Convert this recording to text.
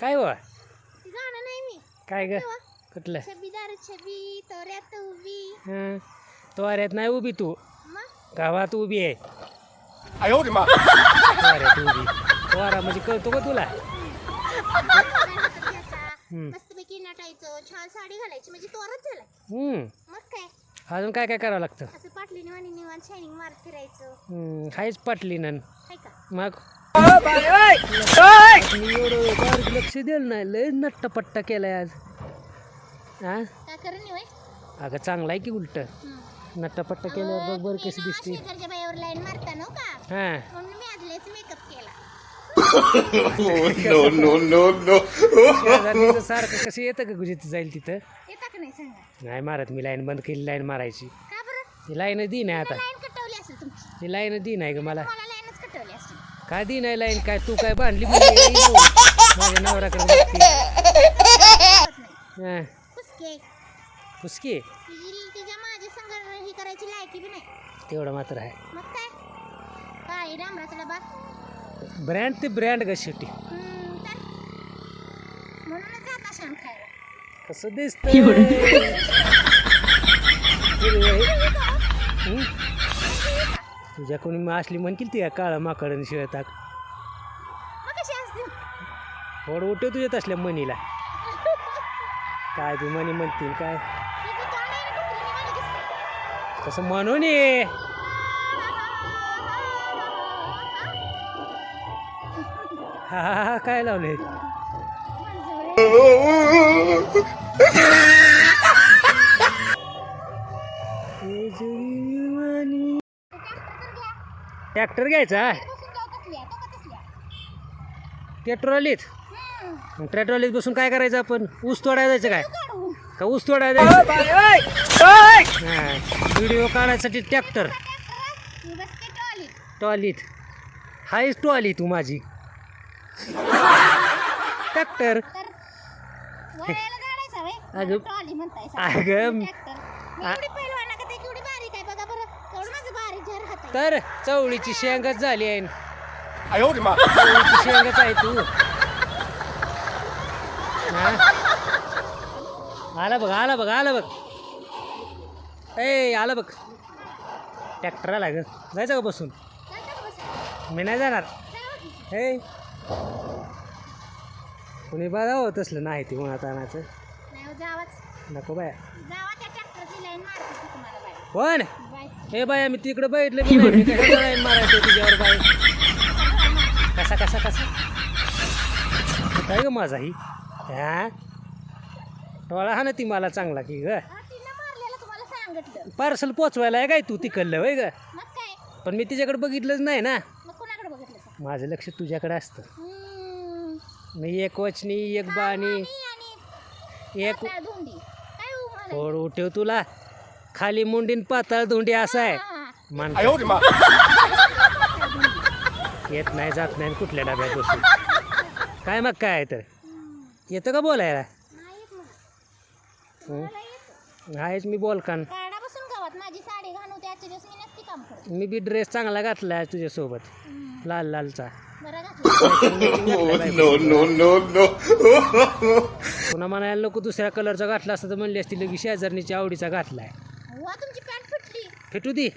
काय व गाणं नाही मी. काय ग? कुठलं? छबीदार छबी तोऱ्यात उभी. नाही उभी तू. गावात उभी आहे. म्हणजे कळतो का तुला. म्हणजे अजून काय काय करावं लागतं? असं पाटली पाटली नन मग? मी एवढं बारीक लक्ष दिलं नाही लय नट्टापट्टा केलाय आज. हा काय करून नाही होय? अगं चांगला आहे की उलट. नट्टापट्टा केल्यावर बघ बरं कशी ना दिसते. शेजारच्या बाईवर लाईन मारता ना हो का? हा. म्हणून मी आज लेच मेकअप केला. No no no no! शेजारणीचं सारखं कसं येतं का गुजित जाईल तिथं? येता का नाही सांगा? नाही मारत मी लाईन बंद केली लाईन मारायची. का बरं? ती लाईन दी नाही आता. लाईन कटवली असेल तुमची. ती लाईन दी नाही ग मला. काय दी नाही लाईन काय तू काय बांधली म्हणजे. माझ्या नवऱ्याकडे बघते. हा, पुसकी तिची तिच्या माझ्या संग ही करायची लायकी बी नाही. तेवढं मात्र आहे. मग काय? काय रामराचा डबा ब्रँड ते ब्रँड ग शेवटी म्हणूनच जाता खायला. कसं दिसत तुझ्या कोणी मग असली म्हणतील ती काळा माकड शिवाय ताक मग कशी असते थोडं उठव तुझ्यात असल्या मनीला. काय बी मनी म्हणतील काय. तसं म्हणून ये हा हा हा काय लावले मग त्या ट्रॉलीत बसून काय करायचं आपण? ऊस तोडायला जायचं काय? का ऊस तोडायला जायचं? व्हिडिओ काढायसाठी ट्रॅक्टर मी बसते टॉली टॉलीत हायच टॉली तू माझी ट्रॅक्टर अगं- अगं- ट्रॅक्टर मी एवढी पहिलवान का ते केवढी बारीक आहे बघा बरं तेवढं माझं बारीक जर हात आहे तर चवळीची शेंगच झाली आहे. चवळीची शेंगच आहे तू. आला बघ आला बघ आला बघ. ए आला बघ. ट्रॅक्टर लाग जायचं का बसून? मी नाही जाणार. हे कोणी बघा हो तसलं नाही ते उन्हात आणायचं. नको बाय. पण हे बाया मी तिकडे बघितलं नाही. मारायचं तुझ्यावर बाई. कसा कसा कसा? काय ग माझा ही? हा? टोळा हा ना ती मला चांगला की ग. तिनं मारलेलं तुम्हाला सांगितलं. पार्सल पोचवायला आहे काय तू तिकडलं वय ग? मग काय? पण मी तिच्याकडे बघितलंच नाही ना? माझं लक्ष तुझ्याकडे असतं. मी एक वचनी एक बाणी एक काय हो उठेव तुला. खाली मुंडीन पातळ धुंडी असाय आहे. येत नाही जात नाही कुठल्या डाब्या गोष्टी काय मग काय तर? येतं का बोलायला? आहेच मी बोल कान मी बी ड्रेस चांगला घातला आहे तुझ्यासोबत. लाल लालचा. पुन्हा म्हणायला नको दुसऱ्या कलरचा घातला असता तर म्हणली असते लगेच शेजारणीच्या आवडीचा घातलाय. तुमची पॅन्ट फिटली. फिटू दे.